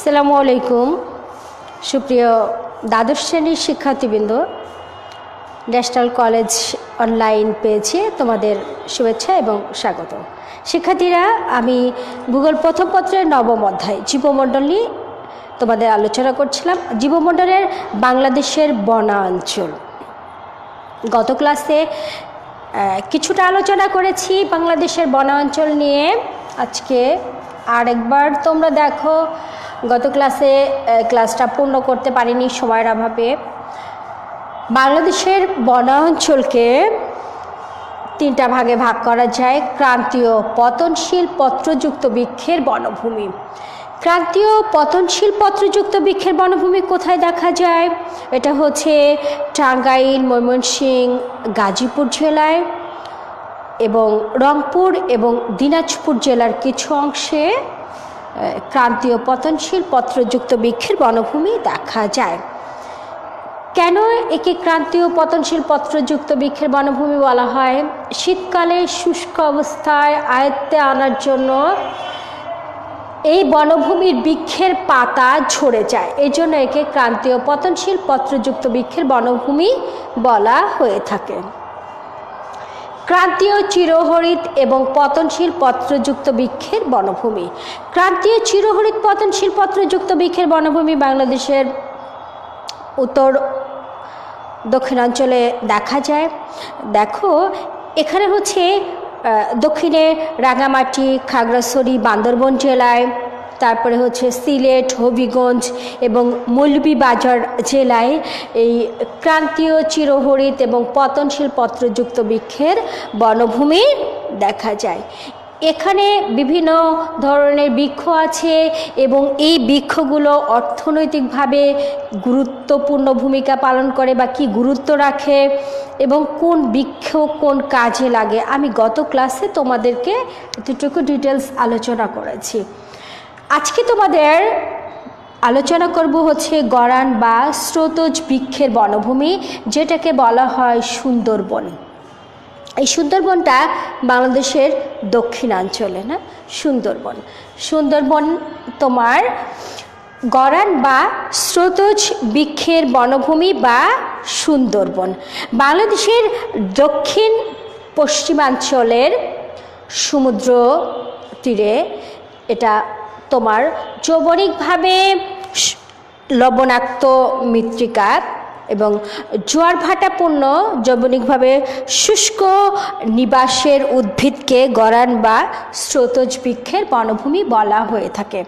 আসসালামু আলাইকুম। সুপ্রিয় দ্বাদশ শ্রেণির শিক্ষার্থীবৃন্দ, ন্যাশনাল কলেজ অনলাইন পেয়েছে তোমাদের শুভেচ্ছা এবং স্বাগত। শিক্ষার্থীরা, আমি ভূগোল প্রথম পত্রের নবম অধ্যায়, জীবমণ্ডল নিয়ে তোমাদের আলোচনা করছিলাম। জীবমণ্ডলের বাংলাদেশের বনাঞ্চল। গত ক্লাসে কিছুটা আলোচনা করেছি বাংলাদেশের বনাঞ্চল নিয়ে। আজকে আরেকবার তোমরা দেখো গত ক্লাসে ক্লাসটা পূর্ণ করতে পারিনি সময়ের অভাবে। বাংলাদেশের বনাঞ্চলকে তিনটা ভাগে ভাগ করা যায়, ক্রান্তীয় পতনশীল পত্রযুক্ত বৃক্ষের বনভূমি। ক্রান্তীয় পতনশীল পত্রযুক্ত বৃক্ষের বনভূমি কোথায় দেখা যায়? এটা হচ্ছে টাঙ্গাইল ময়মনসিংহ গাজীপুর জেলায় এবং রংপুর এবং দিনাজপুর জেলার কিছু অংশে ক্রান্তীয় পতনশীল পত্রযুক্ত বৃক্ষের বনভূমি দেখা যায়। কেন একে ক্রান্তীয় পতনশীল পত্রযুক্ত বৃক্ষের বনভূমি বলা হয়? শীতকালে শুষ্ক অবস্থায় আয়ত্তে আনার জন্য এই বনভূমির বৃক্ষের পাতা ঝরে যায়। এই জন্য একে ক্রান্তীয় পতনশীল পত্রযুক্ত বৃক্ষের বনভূমি বলা হয়ে থাকে। ক্রান্তীয় চিরহরিত এবং পতনশীল পত্রযুক্ত বৃক্ষের বনভূমি। ক্রান্তীয় চিরহরিত পতনশীল পত্রযুক্ত বৃক্ষের বনভূমি বাংলাদেশের উত্তর দক্ষিণাঞ্চলে দেখা যায়। দেখো, এখানে হচ্ছে দক্ষিণে রাঙামাটি, খাগড়াছড়ি, বান্দরবন জেলায় তারপরে হচ্ছে সিলেট, হবিগঞ্জ এবং মৌলভীবাজার জেলায় এই ক্রান্তীয় চিরহরিত এবং পতনশীল পত্রযুক্ত বৃক্ষের বনভূমি দেখা যায়। এখানে বিভিন্ন ধরনের বৃক্ষ আছে এবং এই বৃক্ষগুলো অর্থনৈতিকভাবে গুরুত্বপূর্ণ ভূমিকা পালন করে বা কি গুরুত্ব রাখে এবং কোন বৃক্ষ কোন কাজে লাগে। আমি গত ক্লাসে তোমাদেরকে এতটুকু ডিটেলস আলোচনা করেছি। আজকে তোমাদের আলোচনা করব হচ্ছে গরান বা স্রোতজ বৃক্ষের বনভূমি, যেটাকে বলা হয় সুন্দরবন। এই সুন্দরবনটা বাংলাদেশের দক্ষিণাঞ্চলে, না? সুন্দরবন। সুন্দরবন তোমার গরান বা স্রোতজ বৃক্ষের বনভূমি বা সুন্দরবন। বাংলাদেশের দক্ষিণ পশ্চিমাঞ্চলের সমুদ্র তীরে এটা তোমার যৌবনিকভাবে লবণাক্ত মৃত্তিকা এবং জোয়ার ভাটাপূর্ণ যৌবনিকভাবে শুষ্ক নিবাসের উদ্ভিদকে গরান বা স্রোতজ বৃক্ষের বনভূমি বলা হয়ে থাকে।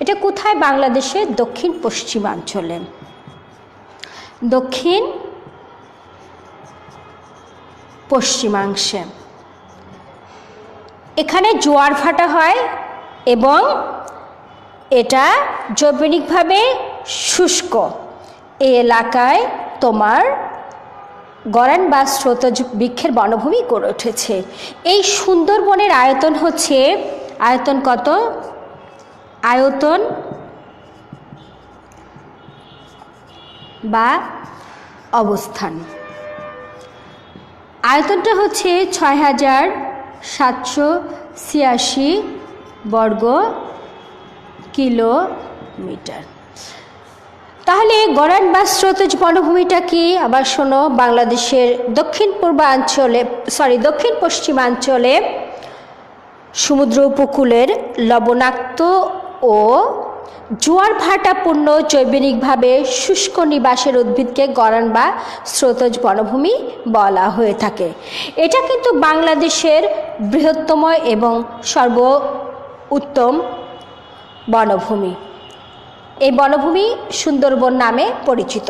এটা কোথায়? বাংলাদেশের দক্ষিণ পশ্চিমাঞ্চলে। দক্ষিণ পশ্চিমাংশে। এখানে জোয়ার ভাটা হয় এবং এটা জৈবনিকভাবে শুষ্ক। এই এলাকায় তোমার গরান বা স্রোতজ বৃক্ষের বনভূমি গড়ে উঠেছে। এই সুন্দরবনের আয়তন হচ্ছে, আয়তন কত? আয়তন বা অবস্থান। আয়তনটা হচ্ছে ছয় হাজার সাতশো ছিয়াশি বর্গ কিলোমিটার। তাহলে গরান বা স্রোতজ বনভূমিটা কি? আবার শোনো, বাংলাদেশের দক্ষিণ পূর্বাঞ্চলে সরি দক্ষিণ পশ্চিমাঞ্চলে সমুদ্র উপকূলের লবণাক্ত ও জোয়ার ভাটাপূর্ণ জৈবনিকভাবে শুষ্ক নিবাসের উদ্ভিদকে গরান বা স্রোতজ বনভূমি বলা হয়ে থাকে। এটা কিন্তু বাংলাদেশের বৃহত্তম এবং সর্ব উত্তম বনভূমি। এই বনভূমি সুন্দরবন নামে পরিচিত।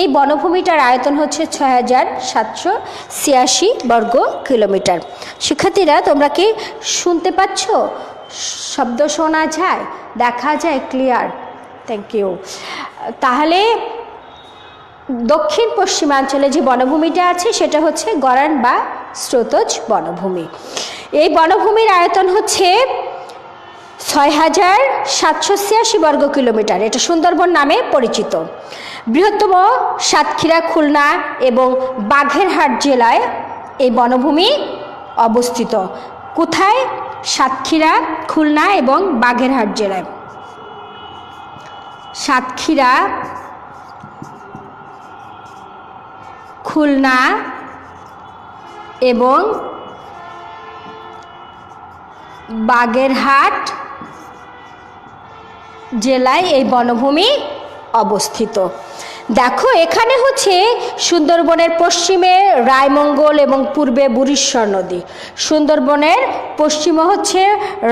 এই বনভূমিটার আয়তন হচ্ছে ছয় হাজার সাতশো ছিয়াশি বর্গ কিলোমিটার। শিক্ষার্থীরা, তোমরা কি শুনতে পাচ্ছ? শব্দ শোনা যায়? দেখা যায়? ক্লিয়ার? থ্যাংক ইউ তাহলে দক্ষিণ পশ্চিমাঞ্চলে যে বনভূমিটা আছে, সেটা হচ্ছে গরান বা স্রোতজ বনভূমি। এই বনভূমির আয়তন হচ্ছে ছয় হাজার সাতশো ছিয়াশি বর্গ কিলোমিটার। এটা সুন্দরবন নামে পরিচিত। বৃহত্তম সাতক্ষীরা, খুলনা এবং বাঘেরহাট জেলায় এই বনভূমি অবস্থিত। কোথায়? সাতক্ষীরা, খুলনা এবং বাঘেরহাট জেলায়। সাতক্ষীরা, খুলনা এবং বাগেরহাট জেলায় এই বনভূমি অবস্থিত। দেখো, এখানে হচ্ছে সুন্দরবনের পশ্চিমে রায়মঙ্গল এবং পূর্বে বুড়িশ্বর নদী। সুন্দরবনের পশ্চিমে হচ্ছে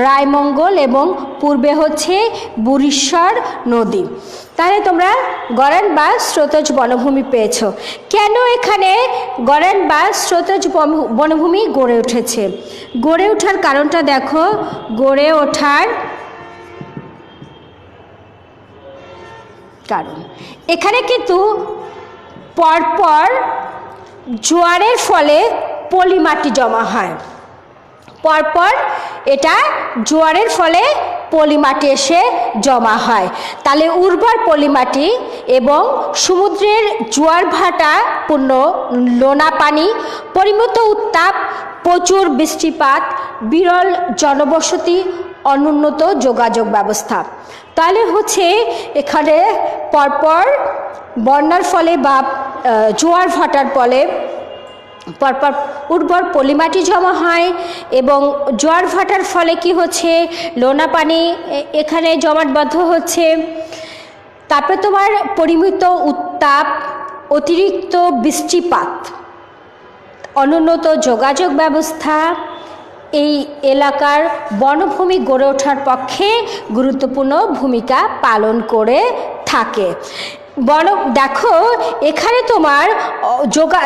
রায়মঙ্গল এবং পূর্বে হচ্ছে বুড়িশ্বর নদী। তাহলে তোমরা গরান বা স্রোতজ বনভূমি পেয়েছ। কেন এখানে গরান বা স্রোতজ বনভূমি গড়ে উঠেছে? গড়ে ওঠার কারণটা দেখো। গড়ে ওঠার কারণ। এখানে কিন্তু পরপর জোয়ারের ফলে পলি মাটি জমা হয়। পরপর এটা জোয়ারের ফলে পলি মাটি এসে জমা হয়। তাহলে উর্বর পলি মাটি এবং সমুদ্রের জোয়ার ভাটা, পূর্ণ লোনা পানি, পরিমিত উত্তাপ, প্রচুর বৃষ্টিপাত, বিরল জনবসতি, অনুন্নত যোগাযোগ ব্যবস্থা। তাহলে হচ্ছে এখানে পরপর বন্যার ফলে বা জোয়ার ভাটার ফলে পরপর উর্বর পলিমাটি জমা হয় এবং জোয়ার ভাটার ফলে কি হচ্ছে? লোনা পানি এখানে জমাটবদ্ধ হচ্ছে। তারপরে তোমার পরিমিত উত্তাপ, অতিরিক্ত বৃষ্টিপাত, অনুন্নত যোগাযোগ ব্যবস্থা এই এলাকার বনভূমি গড়ে ওঠার পক্ষে গুরুত্বপূর্ণ ভূমিকা পালন করে থাকে। বন, দেখো, এখানে তোমার যোগা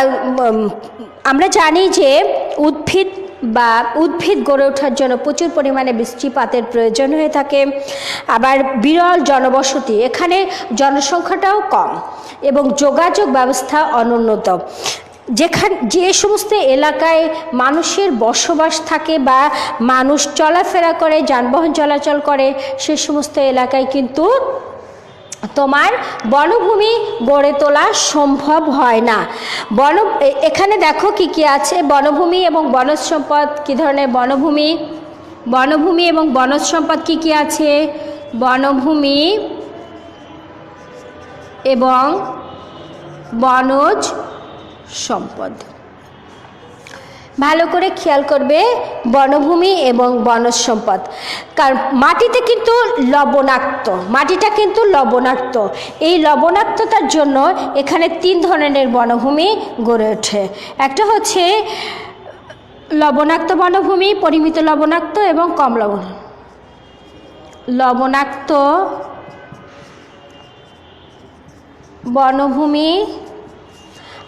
আমরা জানি যে উদ্ভিদ বা উদ্ভিদ গড়ে ওঠার জন্য প্রচুর পরিমাণে বৃষ্টিপাতের প্রয়োজন হয়ে থাকে। আবার বিরল জনবসতি, এখানে জনসংখ্যাটাও কম এবং যোগাযোগ ব্যবস্থা অনুন্নত। যেখান যে সমস্ত এলাকায় মানুষের বসবাস থাকে বা মানুষ চলাফেরা করে, যানবাহন চলাচল করে, সে সমস্ত এলাকায় কিন্তু তোমার বনভূমি গড়ে তোলা সম্ভব হয় না। বন এখানে দেখো কি কি আছে? বনভূমি এবং বনজ সম্পদ, কী ধরনের বনভূমি? বনভূমি এবং বনজ সম্পদ কী কী আছে? বনভূমি এবং বনজ সম্পদ। ভালো করে খেয়াল করবে বনভূমি এবং বনজ সম্পদ কারণ মাটিতে কিন্তু লবণাক্ত, মাটিটা কিন্তু লবণাক্ত। এই লবণাক্ততার জন্য এখানে তিন ধরনের বনভূমি গড়ে ওঠে। একটা হচ্ছে লবণাক্ত বনভূমি, পরিমিত লবণাক্ত এবং কম লবণ। লবণাক্ত বনভূমি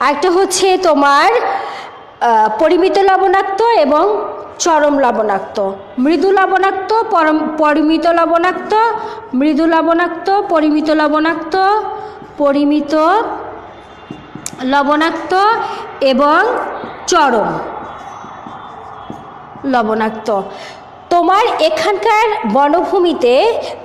আরেকটা হচ্ছে তোমার পরিমিত লবণাক্ত এবং চরম লবণাক্ত। মৃদু লবণাক্ত, পরম, পরিমিত লবণাক্ত, মৃদু লবণাক্ত, পরিমিত লবণাক্ত পরিমিত লবণাক্ত এবং চরম লবণাক্ত। তোমার এখানকার বনভূমিতে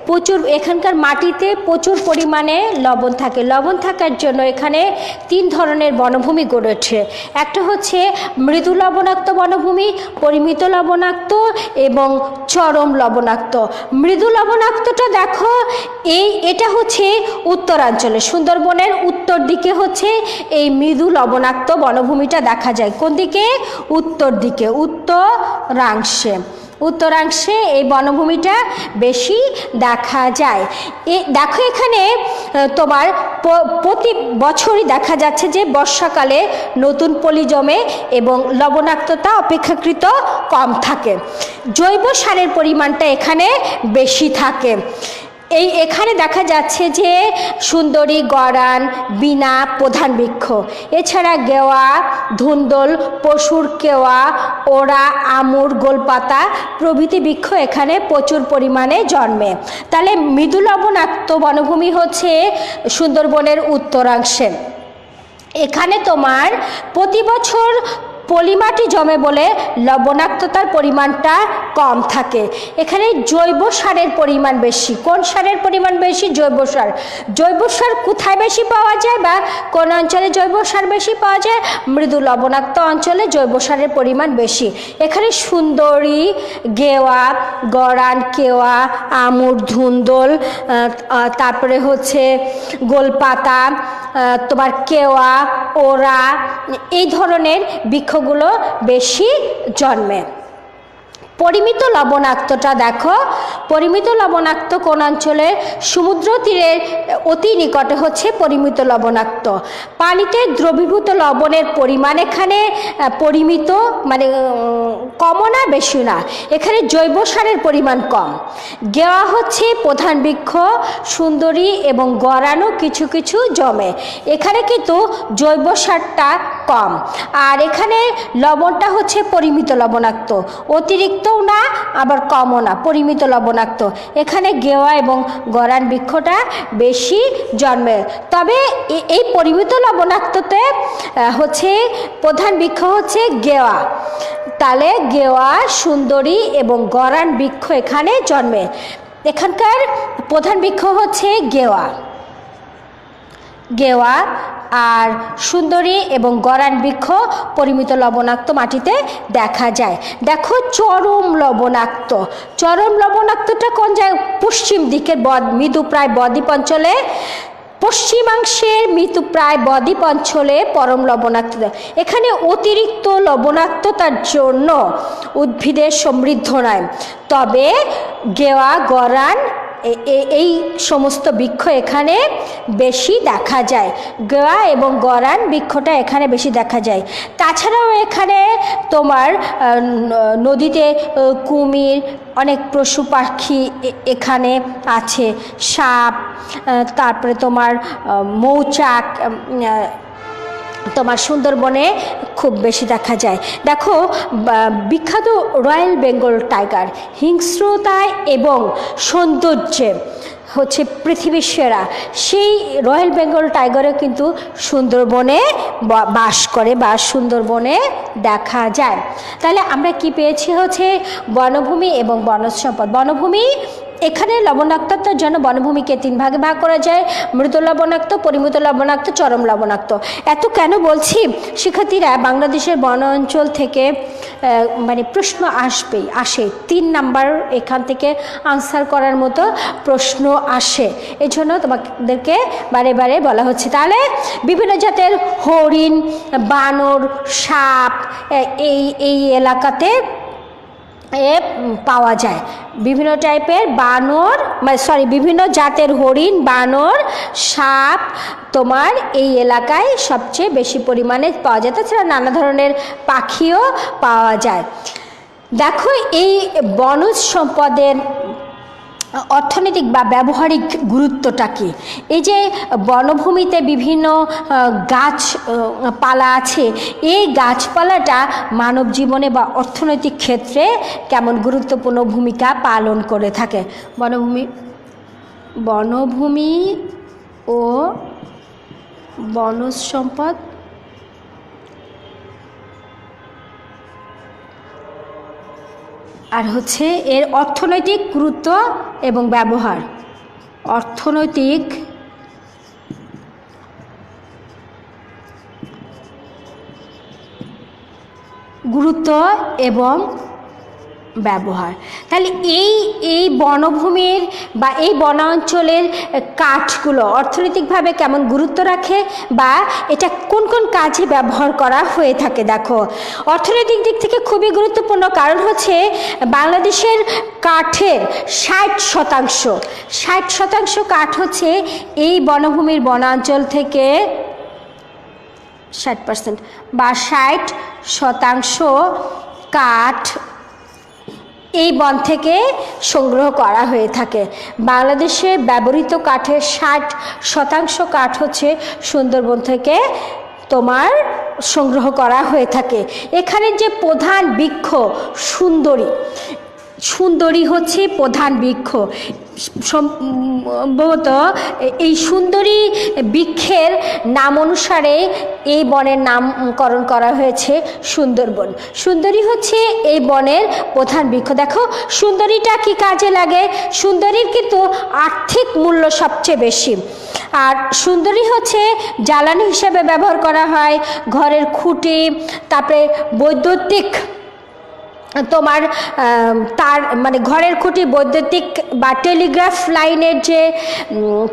প্রচুর, এখানকার মাটিতে প্রচুর পরিমাণে লবণ থাকে। লবণ থাকার জন্য এখানে তিন ধরনের বনভূমি গড়ে ওঠে একটা হচ্ছে মৃদু লবণাক্ত বনভূমি, পরিমিত লবণাক্ত এবং চরম লবণাক্ত। মৃদু লবণাক্তটা দেখো, এই, এটা হচ্ছে উত্তরাঞ্চলে সুন্দরবনের উত্তর দিকে হচ্ছে এই মৃদু লবণাক্ত বনভূমিটা দেখা যায়। কোন দিকে? উত্তর দিকে, উত্তরাংশে। উত্তরাংশে এই বনভূমিটা বেশি দেখা যায়। এ, দেখো এখানে তোমার প্রতি বছরই দেখা যাচ্ছে যে বর্ষাকালে নতুন পলি জমে এবং লবণাক্ততা অপেক্ষাকৃত কম থাকে। জৈব সারের পরিমাণটা এখানে বেশি থাকে। এই এখানে দেখা যাচ্ছে যে সুন্দরী, গড়ান বিনা প্রধান বৃক্ষ। এছাড়া গেওয়া, ধুন্দল, পশুর কেওয়া ওরা আমুর গোলপাতা প্রভৃতি বৃক্ষ এখানে প্রচুর পরিমাণে জন্মে। তাহলে মৃদু লবণাক্ত বনভূমি হচ্ছে সুন্দরবনের উত্তরাংশে। এখানে তোমার প্রতি বছর পলিমাটি জমে বলে লবণাক্ততার পরিমাণটা কম থাকে। এখানে জৈব সারের পরিমাণ বেশি। কোন সারের পরিমাণ বেশি? জৈব সার। জৈব সার কোথায় বেশি পাওয়া যায় বা কোন অঞ্চলে জৈব সার বেশি পাওয়া যায়? মৃদু লবণাক্ত অঞ্চলে জৈব সারের পরিমাণ বেশি। এখানে সুন্দরী, গেওয়া গড়ান কেওয়া, আমুর, ধুন্দল তারপরে হচ্ছে গোলপাতা তোমার কেওয়া ওরা এই ধরনের বৃক্ষগুলো বেশি জন্মে। পরিমিত লবণাক্তটা দেখো। পরিমিত লবণাক্ত কোন অঞ্চলে? সমুদ্র তীরের অতি নিকটে হচ্ছে পরিমিত লবণাক্ত। পানিতে দ্রবীভূত লবণের পরিমাণ এখানে পরিমিত মানে কমও না বেশি না। এখানে জৈব সারের পরিমাণ কম। গেওয়া হচ্ছে প্রধান বৃক্ষ, সুন্দরী এবং গড়ানো কিছু কিছু জমে। এখানে কিন্তু জৈব সারটা কম। আর এখানে লবণটা হচ্ছে পরিমিত লবণাক্ত। অতিরিক্তও না, আবার কমও না, পরিমিত লবণাক্ত। এখানে গেওয়া এবং গরান বৃক্ষটা বেশি জন্মে। তবে এই পরিমিত লবণাক্ততে হচ্ছে, প্রধান বৃক্ষ হচ্ছে গেওয়া। তালে গেওয়া, সুন্দরী এবং গরান বৃক্ষ এখানে জন্মে। এখানকার প্রধান বৃক্ষ হচ্ছে গেওয়া। গেওয়া আর সুন্দরী এবং গরান বৃক্ষ পরিমিত লবণাক্ত মাটিতে দেখা যায়। দেখো চরম লবণাক্ত। চরম লবণাক্তটা কোন জায়গায়? পশ্চিম দিকের বদ, মৃদু প্রায় বদ্বীপ অঞ্চলে। পশ্চিমাংশের মৃত্যু প্রায় বদ্বীপ অঞ্চলে পরম লবণাক্ত। এখানে অতিরিক্ত লবণাক্ততার জন্য উদ্ভিদের সমৃদ্ধ নয়। তবে গেওয়া গরান এই সমস্ত বৃক্ষ এখানে বেশি দেখা যায়। গোয়া এবং গরান বৃক্ষটা এখানে বেশি দেখা যায়। তাছাড়াও এখানে তোমার নদীতে কুমির, অনেক পশু পাখি এখানে আছে। সাপ তারপরে তোমার মৌচাক তোমার সুন্দরবনে খুব বেশি দেখা যায়। দেখো বিখ্যাত রয়্যাল বেঙ্গল টাইগার হিংস্রতায় এবং সৌন্দর্যে হচ্ছে পৃথিবীর সেরা। সেই রয়্যাল বেঙ্গল টাইগারও কিন্তু সুন্দরবনে বাস করে বা সুন্দরবনে দেখা যায়। তাহলে আমরা কি পেয়েছি হচ্ছে বনভূমি এবং বনজ সম্পদ। বনভূমি এখানে লবণাক্ততার জন্য বনভূমিকে তিন ভাগে ভাগ করা যায়, মৃত লবণাক্ত, পরিমিত লবণাক্ত, চরম লবণাক্ত। এত কেন বলছি? শিক্ষার্থীরা, বাংলাদেশের বন অঞ্চল থেকে মানে প্রশ্ন আসবেই, আসে। তিন নাম্বার এখান থেকে আনসার করার মতো প্রশ্ন আসে। এই জন্য তোমাদেরকে বারে বারে বলা হচ্ছে। তাহলে বিভিন্ন জাতের হরিণ, বানর, সাপ এই এই এলাকাতে এ পাওয়া যায়। বিভিন্ন টাইপের বানর মানে সরি বিভিন্ন জাতের হরিণ, বানর, সাপ তোমার এই এলাকায় সবচেয়ে বেশি পরিমাণে পাওয়া যায়। তাছাড়া নানা ধরনের পাখিও পাওয়া যায়। দেখো, এই বনজ সম্পদের অর্থনৈতিক বা ব্যবহারিক গুরুত্বটা কি? এই যে বনভূমিতে বিভিন্ন গাছ পালা আছে, এই গাছপালাটা মানব জীবনে বা অর্থনৈতিক ক্ষেত্রে কেমন গুরুত্বপূর্ণ ভূমিকা পালন করে থাকে? বনভূমি বনভূমি ও বনজ সম্পদ আর হচ্ছে এর অর্থনৈতিক গুরুত্ব এবং ব্যবহার। অর্থনৈতিক গুরুত্ব এবং ব্যবহার। তাহলে এই এই বনভূমির বা এই বনাঞ্চলের কাঠগুলো অর্থনৈতিকভাবে কেমন গুরুত্ব রাখে বা এটা কোন কোন কাজে ব্যবহার করা হয়ে থাকে দেখো। অর্থনৈতিক দিক থেকে খুবই গুরুত্বপূর্ণ কারণ হচ্ছে বাংলাদেশের কাঠের ষাট শতাংশ ষাট শতাংশ কাঠ হচ্ছে এই বনভূমির বনাঞ্চল থেকে ষাট পার্সেন্ট বা ষাট শতাংশ কাঠ এই বন থেকে সংগ্রহ করা হয়ে থাকে। বাংলাদেশে ব্যবহৃত কাঠের ষাট শতাংশ কাঠ হচ্ছে সুন্দরবন থেকে তোমার সংগ্রহ করা হয়ে থাকে। এখানে যে প্রধান বৃক্ষ সুন্দরী সুন্দরী হচ্ছে প্রধান বৃক্ষ। সম্ভবত এই সুন্দরী বৃক্ষের নাম অনুসারে এই বনের নামকরণ করা হয়েছে সুন্দরবন। সুন্দরী হচ্ছে এই বনের প্রধান বৃক্ষ। দেখো, সুন্দরীটা কি কাজে লাগে? সুন্দরীর কিন্তু আর্থিক মূল্য সবচেয়ে বেশি। আর সুন্দরী হচ্ছে জ্বালানি হিসেবে ব্যবহার করা হয়, ঘরের খুঁটি, তারপরে বৈদ্যুতিক তোমার তার মানে ঘরের খুঁটি বৈদ্যুতিক বা টেলিগ্রাফ লাইনের যে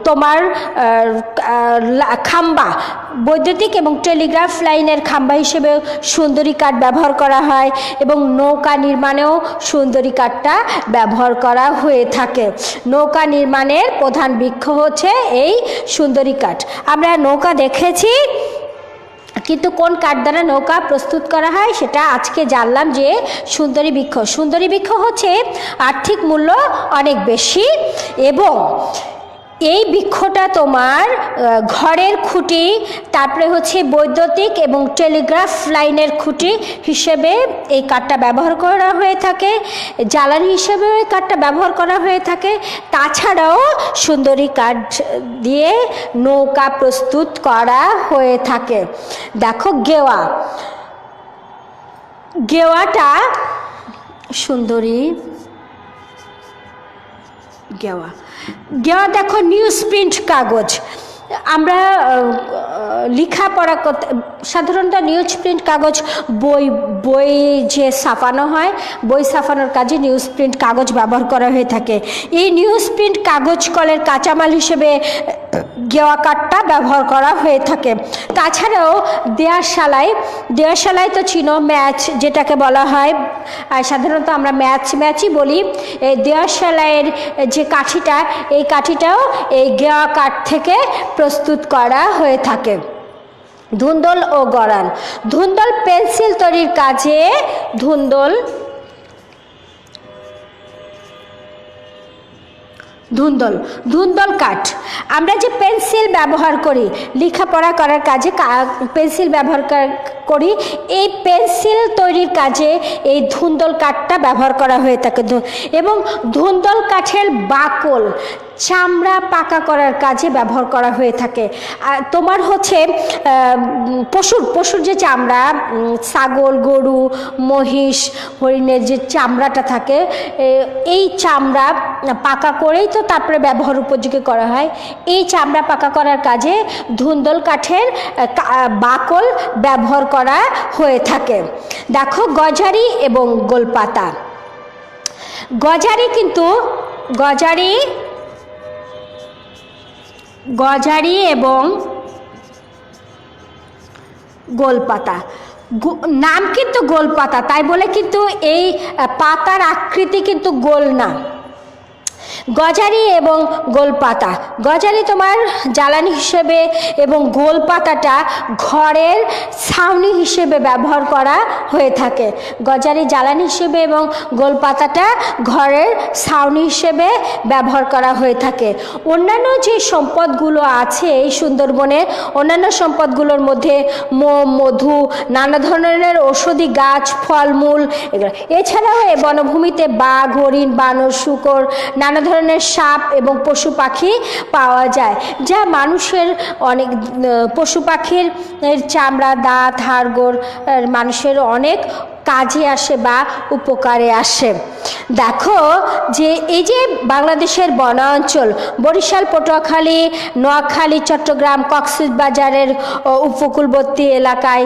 তোমার খাম্বা, বৈদ্যুতিক এবং টেলিগ্রাফ লাইনের খাম্বা হিসেবে সুন্দরী কাঠ ব্যবহার করা হয় এবং নৌকা নির্মাণেও সুন্দরী কাঠটা ব্যবহার করা হয়ে থাকে। নৌকা নির্মাণের প্রধান বৃক্ষ হচ্ছে এই সুন্দরী কাঠ। আমরা নৌকা দেখেছি কিন্তু কোন কাঠ দ্বারা নৌকা প্রস্তুত করা হয় সেটা আজকে জানলাম যে সুন্দরী বৃক্ষ। সুন্দরী বৃক্ষ হচ্ছে আর্থিক মূল্য অনেক বেশি এবং এই বৃক্ষটা তোমার ঘরের খুঁটি, তারপরে হচ্ছে বৈদ্যুতিক এবং টেলিগ্রাফ লাইনের খুঁটি হিসেবে এই কাঠটা ব্যবহার করা হয়ে থাকে। জ্বালানি হিসেবেও এই কাঠটা ব্যবহার করা হয়ে থাকে। তাছাড়াও সুন্দরী কাঠ দিয়ে নৌকা প্রস্তুত করা হয়ে থাকে। দেখো গেওয়া। গেওয়াটা সুন্দরী গেওয়া। গেওয়া দেখো নিউজ প্রিন্ট কাগজ। আমরা লেখাপড়া করতে, সাধারণত নিউজ প্রিন্ট কাগজ, বই বই যে ছাপানো হয়, বই ছাপানোর কাজে নিউজ প্রিন্ট কাগজ ব্যবহার করা হয়ে থাকে। এই নিউজ প্রিন্ট কাগজ কলের কাঁচামাল হিসেবে, গেওয়া কাঠটা ব্যবহার করা হয়ে থাকে। তাছাড়াও দেয়ারশালায় দেয়ারশালায় তো চিনো, ম্যাচ যেটাকে বলা হয়। আর সাধারণত আমরা ম্যাচ, ম্যাচই বলি। এই দেয়ারশালাইয়ের যে কাঠিটা, এই কাঠিটাও এই গেওয়া কাঠ থেকে প্রস্তুত করা হয়ে থাকে। ধুন্দল ও গড়ান। ধুন্দল পেন্সিল তৈরির কাজে ধুন্দল ধুন্দল ধুন্দল কাঠ। আমরা যে পেন্সিল ব্যবহার করি, লেখাপড়া করার কাজে পেন্সিল ব্যবহার করি, এই পেন্সিল তৈরির কাজে এই ধুন্দল কাঠটা ব্যবহার করা হয়ে থাকে। এবং ধুন্দল কাঠের বাকল চামড়া পাকা করার কাজে ব্যবহার করা হয়ে থাকে। আর তোমার হচ্ছে পশুর পশুর যে চামড়া ছাগল, গরু, মহিষ, হরিণের যে চামড়াটা থাকে এই চামড়া পাকা করেই তো তারপরে ব্যবহার উপযোগী করা হয়। এই চামড়া পাকা করার কাজে ধুন্দল কাঠের বাকল ব্যবহার করা হয়ে থাকে। দেখো, গজারি এবং গোলপাতা। গজারি কিন্তু, গজারি গজারি এবং গোলপাতা। নাম কিন্তু গোলপাতা, তাই বলে কিন্তু এই পাতার আকৃতি কিন্তু গোল না। গজারি এবং গোলপাতা গজারি তোমার জ্বালানি হিসেবে এবং গোলপাতাটা ঘরের ছাউনি হিসেবে ব্যবহার করা হয়ে থাকে। গজারি জ্বালানি হিসেবে এবং গোলপাতাটা ঘরের ছাউনি হিসেবে ব্যবহার করা হয়ে থাকে। অন্যান্য যে সম্পদগুলো আছে এই সুন্দরবনের অন্যান্য সম্পদগুলোর মধ্যে মোম, মধু, নানা ধরনের ঔষধি গাছ, ফলমূল, এগুলো। এছাড়াও এই বনভূমিতে বাঘ, হরিণ, বানর, শুকর, নানা ধরনের সাপ এবং পশু পাখি পাওয়া যায়, যা মানুষের অনেক পশু পাখির চামড়া, দাঁত, হাড়গোড় মানুষের অনেক কাজে আসে বা উপকারে আসে। দেখো যে এই যে বাংলাদেশের বনাঞ্চল, বরিশাল, পটুয়াখালী, নোয়াখালী, চট্টগ্রাম, কক্সবাজারের উপকূলবর্তী এলাকায়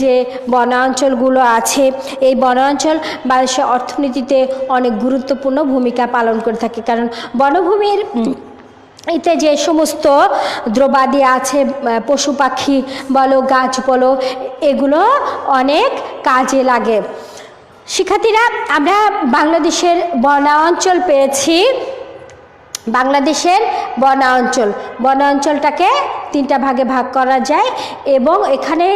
যে বনাঞ্চলগুলো আছে, এই বনাঞ্চল বাংলাদেশের অর্থনীতিতে অনেক গুরুত্বপূর্ণ ভূমিকা পালন করে থাকে। কারণ বনভূমির এতে যে সমস্ত দ্রব্যাদি আছে পশু পাখি বলো, গাছ বলো, এগুলো অনেক কাজে লাগে। শিক্ষার্থীরা, আমরা বাংলাদেশের বনাঞ্চল পেয়েছি। বাংলাদেশের বনাঞ্চল। বনাঞ্চলটাকে তিনটা ভাগে ভাগ করা যায় এবং এখানে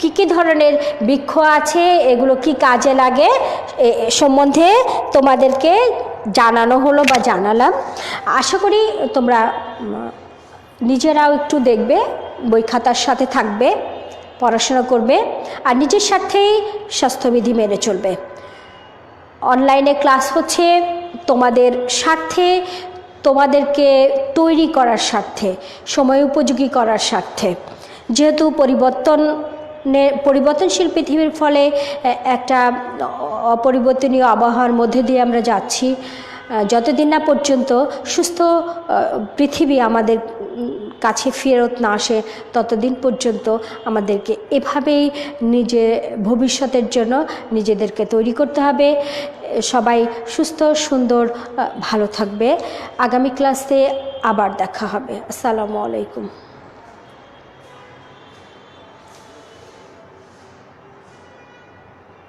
কি কি ধরনের বৃক্ষ আছে, এগুলো কি কাজে লাগে সম্বন্ধে তোমাদেরকে জানানো হলো বা জানালাম। আশা করি তোমরা নিজেরাও একটু দেখবে, বই খাতার সাথে থাকবে, পড়াশোনা করবে, আর নিজের সাথেই স্বাস্থ্যবিধি মেনে চলবে। অনলাইনে ক্লাস হচ্ছে তোমাদের স্বার্থে, তোমাদেরকে তৈরি করার স্বার্থে, সময় উপযোগী করার স্বার্থে। যেহেতু পরিবর্তন পরিবর্তনশীল পৃথিবীর ফলে একটা অপরিবর্তনীয় আবহাওয়ার মধ্যে দিয়ে আমরা যাচ্ছি। যতদিন না পর্যন্ত সুস্থ পৃথিবী আমাদের কাছে ফেরত না আসে, ততদিন পর্যন্ত আমাদেরকে এভাবেই নিজে, ভবিষ্যতের জন্য নিজেদেরকে তৈরি করতে হবে। সবাই সুস্থ, সুন্দর ভালো থাকবে। আগামী ক্লাসে আবার দেখা হবে। আসসালামু আলাইকুম।